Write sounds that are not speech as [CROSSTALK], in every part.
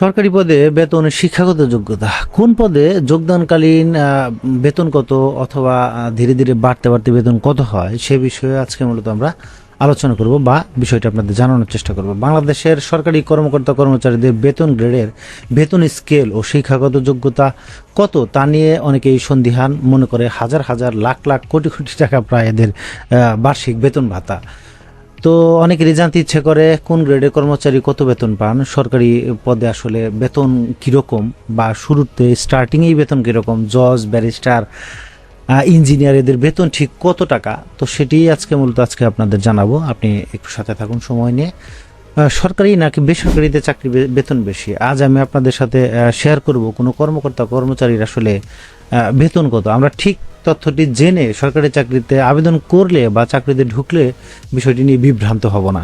সরকারি পদে বেতন শিক্ষাগত যোগ্যতা। কোন পদে যোগদানকালীন বেতন কত অথবা ধীরে ধীরে বাড়তে বাড়তে বেতন কত হয়, সে বিষয়ে আজকে মূলত আমরা আলোচনা করব বা বিষয়টা আপনাদের জানানোর চেষ্টা করব। বাংলাদেশের সরকারি কর্মকর্তা কর্মচারীদের বেতন গ্রেডের বেতন স্কেল ও শিক্ষাগত যোগ্যতা কত তা নিয়ে অনেকেই সন্দিহান মনে করে হাজার হাজার লাখ লাখ কোটি কোটি টাকা প্রায় এদের বার্ষিক বেতন ভাতা। তো অনেকেরই জানতে ইচ্ছে করে কোন গ্রেডের কর্মচারী কত বেতন পান? সরকারি পদে আসলে বেতন কীরকম? বা শুরুতে স্টার্টিংয়েই বেতন কীরকম? জজ, ব্যারিস্টার ইঞ্জিনিয়ার, এদের বেতন ঠিক কত টাকা? তো সেটি আজকে মূলত আজকে আপনাদের জানাব। আপনি একটু সাথে থাকুন সময় নিয়ে। সরকারি নাকি বেসরকারিতে চাকরি বেতন বেশি? আজ আমি আপনাদের সাথে শেয়ার করব কোনো কর্মকর্তা, কর্মচারীর আসলে বেতন কত। আমরা ঠিক তথ্যটি জেনে সরকারি চাকরিতে আবেদন করলে বা চাকরিতে ঢুকলে বিষয়টি নিয়ে বিভ্রান্ত হব না।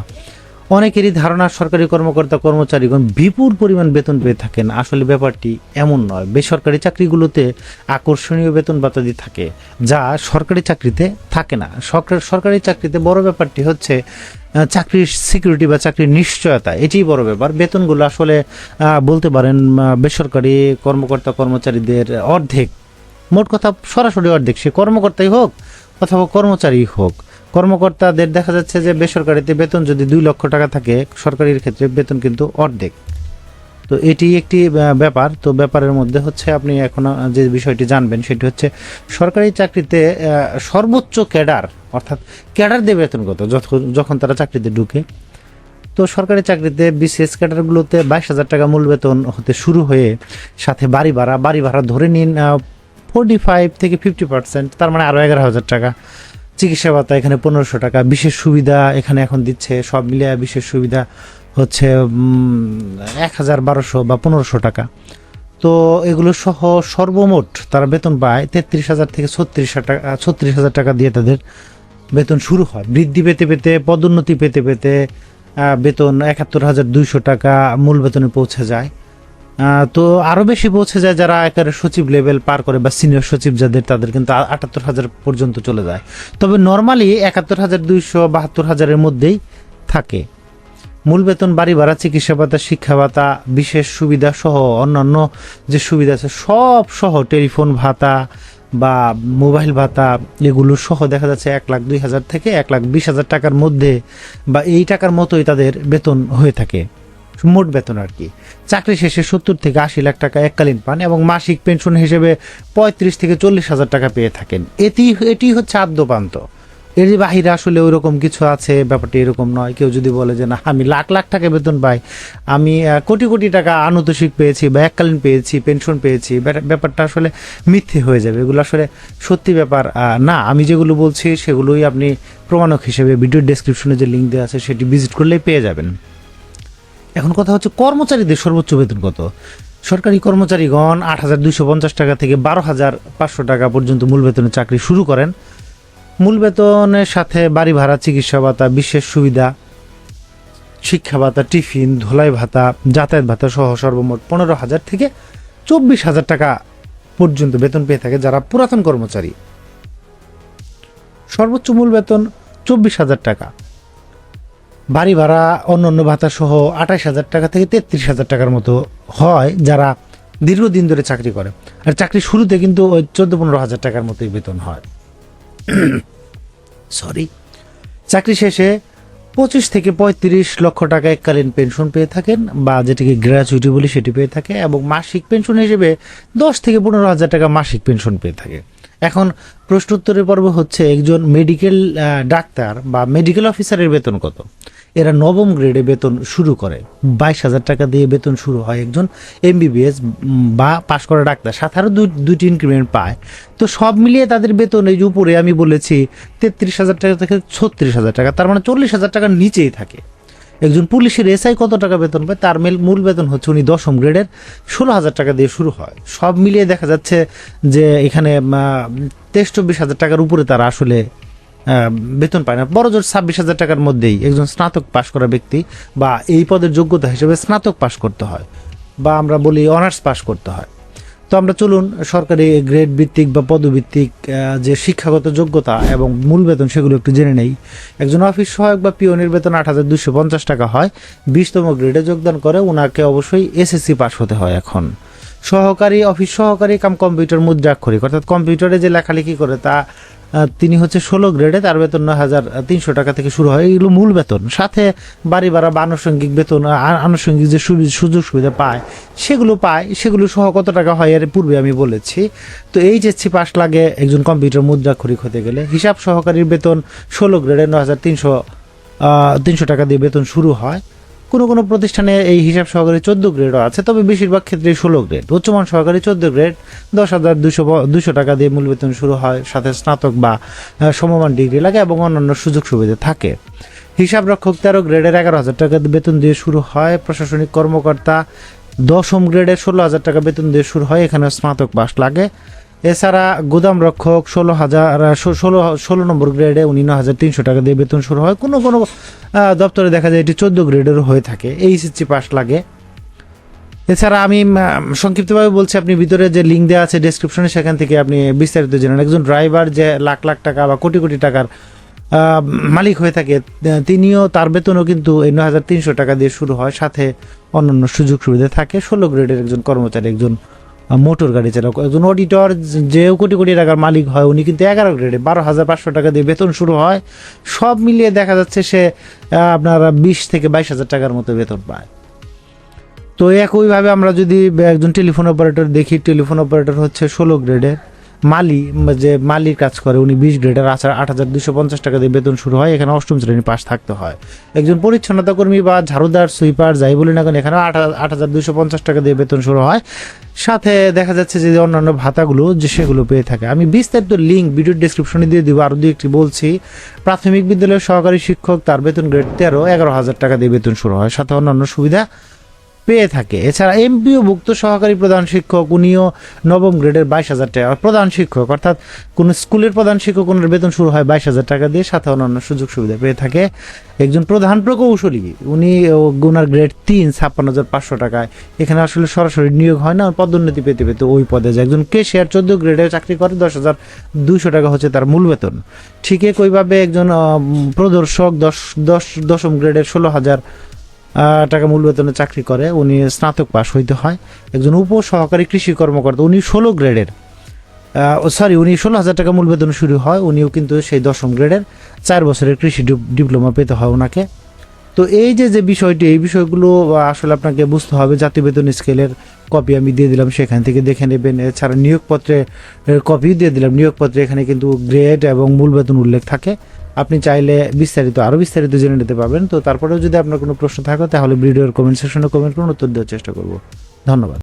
অনেকেরই ধারণা, সরকারি কর্মকর্তা, কর্মচারীগণ বিপুল পরিমাণ বেতন পেয়ে থাকেন। আসলে ব্যাপারটি এমন নয়। বেসরকারি চাকরিগুলোতে আকর্ষণীয় বেতন বাতাদি থাকে, যা সরকারি চাকরিতে থাকে না। সরকার চাকরিতে বড় ব্যাপারটি হচ্ছে চাকরির সিকিউরিটি বা চাকরির নিশ্চয়তা, এটিই বড় ব্যাপার। বেতনগুলো আসলে বলতে পারেন বেসরকারি কর্মকর্তা, কর্মচারীদের অর্ধেক। মোট কথা সরাসরি অর্ধেক, সে কর্মকর্তাই হোক অথবা কর্মচারী হোক। কর্মকর্তাদের দেখা যাচ্ছে যে বেসরকারিতে বেতন যদি দুই লক্ষ টাকা থাকে, সরকারির ক্ষেত্রে বেতন কিন্তু অর্ধেক। তো এটি একটি ব্যাপার। তো ব্যাপারের মধ্যে হচ্ছে আপনি এখন যে বিষয়টি জানবেন সেটি হচ্ছে সরকারি চাকরিতে সর্বোচ্চ ক্যাডার, অর্থাৎ ক্যাডারদের বেতন কত যখন তারা চাকরিতে ঢুকে। তো সরকারি চাকরিতে বিসিএস ক্যাডারগুলোতে বাইশ হাজার টাকা মূল বেতন হতে শুরু হয়ে, সাথে বাড়ি ভাড়া বাড়ি ভাড়া ধরে নিন ফোর্টি ফাইভ থেকে ফিফটি পার্সেন্ট তার মানে আরও এগারো হাজার টাকা। চিকিৎসা ভাতা এখানে পনেরোশো টাকা। বিশেষ সুবিধা এখানে এখন দিচ্ছে, সব মিলিয়ে বিশেষ সুবিধা হচ্ছে এক হাজার বারোশো বা পনেরোশো টাকা। তো এগুলো সহ সর্বমোট তারা বেতন পায় তেত্রিশ হাজার থেকে ছত্রিশ টাকা, ছত্রিশ হাজার টাকা দিয়ে তাদের বেতন শুরু হয়। বৃদ্ধি পেতে পেতে, পদোন্নতি পেতে পেতে বেতন একাত্তর হাজার দুইশো টাকা মূল বেতনে পৌঁছে যায়। তো আরও বেশি পৌঁছে যায় যারা একেবারে সচিব লেভেল পার করে বা সিনিয়র সচিব যাদের, তাদের কিন্তু আটাত্তর হাজার পর্যন্ত চলে যায়। তবে নর্মালি একাত্তর হাজার দুইশো বাহাত্তর হাজারের মধ্যেই থাকে। মূল বেতন, বাড়ি ভাড়া, চিকিৎসা ভাতা, শিক্ষা ভাতা, বিশেষ সুবিধা সহ অন্যান্য যে সুবিধা আছে, সব সহ টেলিফোন ভাতা বা মোবাইল ভাতা, এগুলো সহ দেখা যাচ্ছে এক লাখ দুই হাজার থেকে এক লাখ বিশ হাজার টাকার মধ্যে বা এই টাকার মতোই তাদের বেতন হয়ে থাকে। মোট বেতন আর কি। চাকরি শেষে সত্তর থেকে আশি লাখ টাকা এককালীন পান এবং মাসিক পেনশন হিসেবে পঁয়ত্রিশ থেকে চল্লিশ হাজার টাকা পেয়ে থাকেন। এটি এটি হচ্ছে আদ্যপান্ত। এর বাহিরে আসলে ওই রকম কিছু আছে, ব্যাপারটি এরকম নয়। কেউ যদি বলে যে, না, আমি লাখ লাখ টাকা বেতন পাই, আমি কোটি কোটি টাকা আনুতোষিক পেয়েছি বা এককালীন পেয়েছি, পেনশন পেয়েছি ব্যাপারটা আসলে মিথ্যে হয়ে যাবে। এগুলো আসলে সত্যি ব্যাপার না। আমি যেগুলো বলছি, সেগুলোই আপনি প্রমাণক হিসেবে ভিডিও ডেসক্রিপশনে যে লিঙ্ক দেওয়া আছে, সেটি ভিজিট করলেই পেয়ে যাবেন। এখন কথা হচ্ছে কর্মচারীদের সর্বোচ্চ বেতন কত? সরকারি কর্মচারীগণ আট হাজার দুইশো পঞ্চাশ টাকা থেকে বারো হাজার পাঁচশো টাকা পর্যন্ত মূল বেতনে চাকরি শুরু করেন। মূল বেতনের সাথে বাড়ি ভাড়া, চিকিৎসা ভাতা, বিশেষ সুবিধা, শিক্ষা ভাতা, টিফিন, ধোলাই ভাতা, যাতায়াত ভাতা সহ সর্বমোট পনেরো হাজার থেকে চব্বিশ হাজার টাকা পর্যন্ত বেতন পেয়ে থাকে যারা পুরাতন কর্মচারী। সর্বোচ্চ মূল বেতন চব্বিশ হাজার টাকা। বাড়ি ভাড়া অন্যান্য ভাতা সহ আঠাশ হাজার টাকা থেকে তেত্রিশ হাজার টাকার মতো হয় যারা দীর্ঘদিন ধরে চাকরি করে। আর চাকরি শুরুতে কিন্তু ওই চোদ্দ পনেরো হাজার টাকার মতোই বেতন হয়। [CLEARS THROAT] সরি চাকরি শেষে পঁচিশ থেকে পঁয়ত্রিশ লক্ষ টাকা এককালীন পেনশন পেয়ে থাকেন বা যেটিকে গ্র্যাচুইটি বলি সেটি পেয়ে থাকে এবং মাসিক পেনশন হিসেবে দশ থেকে পনেরো হাজার টাকা মাসিক পেনশন পেয়ে থাকে। এখন প্রশ্নোত্তরের পর্ব হচ্ছে একজন মেডিকেল ডাক্তার বা মেডিকেল অফিসারের বেতন কত? এরা নবম গ্রেডে বেতন শুরু করে। বাইশ হাজার টাকা দিয়ে বেতন শুরু হয় একজন এমবিবিএস বা পাশ করা ডাক্তার। দুই, দুইটি ইনক্রিমেন্ট পায়। তো সব মিলিয়ে তাদের বেতন এই উপরে আমি বলেছি তেত্রিশ হাজার টাকা থেকে ছত্রিশ হাজার টাকা, তার মানে চল্লিশ হাজার টাকার নিচেই থাকে। একজন পুলিশের এসআই কত টাকা বেতন পায়? তার মেল মূল বেতন হচ্ছে উনি দশম গ্রেডের ষোলো হাজার টাকা দিয়ে শুরু হয়। সব মিলিয়ে দেখা যাচ্ছে যে এখানে তেইশ চব্বিশ হাজার টাকার উপরে তারা আসলে বেতন পায় না। বড় জোর ছাব্বিশ হাজার টাকার মধ্যেই একজন স্নাতক পাশ করা ব্যক্তি বা এই পদের যোগ্যতা হিসেবে স্নাতক পাশ করতে হয় বা আমরা বলি অনার্স পাশ করতে হয়। তো আমরা চলুন, সরকারি গ্রেড ভিত্তিক বা পদভিত্তিক যে শিক্ষাগত যোগ্যতা এবং মূল বেতন সেগুলো একটু জেনে নেই। একজন অফিস সহায়ক বা পিওনের বেতন আট হাজার দুশো পঞ্চাশ টাকা হয়। বিশতম গ্রেডে যোগদান করে ওনাকে অবশ্যই এসএসসি পাস হতে হয় এখন। সহকারী, অফিস সহকারী কাম কম্পিউটার মুদ্রাক্ষরিক, অর্থাৎ কম্পিউটারে যে লেখালেখি করে, তা তিনি হচ্ছে ষোলো গ্রেডে, তার বেতন নয় হাজার তিনশো টাকা থেকে শুরু হয়। এগুলো মূল বেতন। সাথে বাড়ি ভাড়া বা আনুষঙ্গিক বেতন আনুষঙ্গিক যে সুযোগ সুবিধা পায়, সেগুলো পায়। সেগুলো সহ কত টাকা হয় এর পূর্বে আমি বলেছি। তো এই যে পাস লাগে একজন কম্পিউটার মুদ্রা মুদ্রাক্ষরিক হতে গেলে। হিসাব সহকারীর বেতন ষোলো গ্রেডে নয় হাজার তিনশো তিনশো টাকা দিয়ে বেতন শুরু হয়। কোনো কোনো প্রতিষ্ঠানে এই হিসাব সহকারী চোদ্দ গ্রেডও আছে, তবে বেশিরভাগ ক্ষেত্রে ষোলো গ্রেড। উচ্চমান সহকারী চোদ্দ গ্রেড, দশ হাজার দুশো দুশো টাকা দিয়ে মূল বেতন শুরু হয়, সাথে স্নাতক বা সমমান ডিগ্রি লাগে এবং অন্যান্য সুযোগ সুবিধা থাকে। হিসাব রক্ষক তেরো গ্রেডের এগারো হাজার টাকা বেতন দিয়ে শুরু হয়, প্রশাসনিক কর্মকর্তা দশম গ্রেডের ষোলো হাজার টাকা বেতন দিয়ে শুরু হয়, এখানে স্নাতক পাস লাগে। এছাড়া গুদাম রক্ষক ষোলো হাজার ষোলো ষোলো নম্বর গ্রেডে উনি ন হাজার তিনশো টাকা দিয়ে বেতন শুরু হয়। কোনো কোনো দপ্তরে দেখা যায় এটি চোদ্দ গ্রেডেরও হয়ে থাকে। এইচএসসি পাস লাগে। এছাড়া আমি সংক্ষিপ্তভাবে বলছি, আপনি ভিতরে যে লিঙ্ক দেওয়া আছে ডেসক্রিপশনে সেখান থেকে আপনি বিস্তারিত জেনেন একজন ড্রাইভার যে লাখ লাখ টাকা বা কোটি কোটি টাকার মালিক হয়ে থাকে তিনিও তার বেতনও কিন্তু এই নয় হাজার তিনশো টাকা দিয়ে শুরু হয়। সাথে অন্যান্য সুযোগ সুবিধা থাকে। ষোলো গ্রেডের একজন কর্মচারী, একজন মোটর গাড়ি চালক একজন অডিটর যে কোটি কোটি টাকার মালিক হয়, উনি কিন্তু এগারো গ্রেডে বারো হাজার পাঁচশো টাকা দিয়ে বেতন শুরু হয়। সব মিলিয়ে দেখা যাচ্ছে সে আপনার বিশ থেকে বাইশ হাজার টাকার মতো বেতন পায়। তো একইভাবে আমরা যদি একজন টেলিফোন অপারেটর দেখি টেলিফোন অপারেটর হচ্ছে ষোলো গ্রেডের মালি যে মালির কাজ করে, উনি বিশ গ্রেডের আচার আট হাজার দুশো পঞ্চাশ টাকা দিয়ে বেতন শুরু হয়, এখানে অষ্টম শ্রেণি পাশ থাকতে হয়। একজন পরিচ্ছন্নতা কর্মী বা ঝাড়ুদার, সুইপার, যাই বলি না কেন, এখানে আট আট হাজার দুশো পঞ্চাশ টাকা দিয়ে বেতন শুরু হয়। সাথে দেখা যাচ্ছে যে অন্যান্য ভাতাগুলো যে সেগুলো পেয়ে থাকে। আমি বিস্তারিত লিঙ্ক ভিডিও ডিসক্রিপশনে দিয়ে দিব, আরও দু একটি বলছি। প্রাথমিক বিদ্যালয়ের সহকারী শিক্ষক, তার বেতন গ্রেড তেরো, এগারো হাজার টাকা দিয়ে বেতন শুরু হয়। সাথে অন্যান্য সুবিধা পেয়ে থাকে। এছাড়া এমপিও ভুক্ত সহকারী প্রধান শিক্ষক, উনিও নবম গ্রেডের বাইশ হাজার টাকা। প্রধান শিক্ষক, অর্থাৎ কোন স্কুলের প্রধান শিক্ষক ওনার বেতন শুরু হয় বাইশ হাজার টাকা দিয়ে, সাথে অন্যান্য সুযোগ সুবিধা পেয়ে থাকে। একজন প্রধান প্রকৌশলী, উনি ওনার গ্রেড তিন, ছাপ্পান্ন হাজার পাঁচশো টাকায়। এখানে আসলে সরাসরি নিয়োগ হয় না, পদোন্নতি পেতে পেতে ওই পদে যায়। একজন কেশিয়ার, চোদ্দ গ্রেডে চাকরি করে, দশ হাজার দুইশো টাকা হচ্ছে তার মূল বেতন। ঠিক একইভাবে একজন প্রদর্শক, দশ দশ, দশম গ্রেডের ষোলো হাজার টাকা মূল বেতনে চাকরি করে, উনি স্নাতক পাস হইতে হয়, একজন উপ সহকারী কৃষি কর্মকর্তা, উনি ষোলো গ্রেডের। সরি উনি ষোলো হাজার টাকা মূল বেতন শুরু হয়, উনিও কিন্তু সেই দশম গ্রেডের, চার বছরের কৃষি ডিপ্লোমা পেতে হয় ওনাকে। তো এই যে যে বিষয়টি, এই বিষয়গুলো আসলে আপনাকে বুঝতে হবে জাতীয় বেতন স্কেলের কপি আমি দিয়ে দিলাম, সেখান থেকে দেখে নেবেন। এছাড়া নিয়োগপত্রে কপিও দিয়ে দিলাম, নিয়োগপত্রে এখানে কিন্তু গ্রেড এবং মূল বেতন উল্লেখ থাকে। আপনি চাইলে বিস্তারিত আরও বিস্তারিত জেনে নিতে পারবেন। তো তারপরেও যদি আপনার কোনো প্রশ্ন থাকে, তাহলে ভিডিওর কমেন্ট সেকশনে কমেন্ট করুন, উত্তর দেওয়ার চেষ্টা করব। ধন্যবাদ।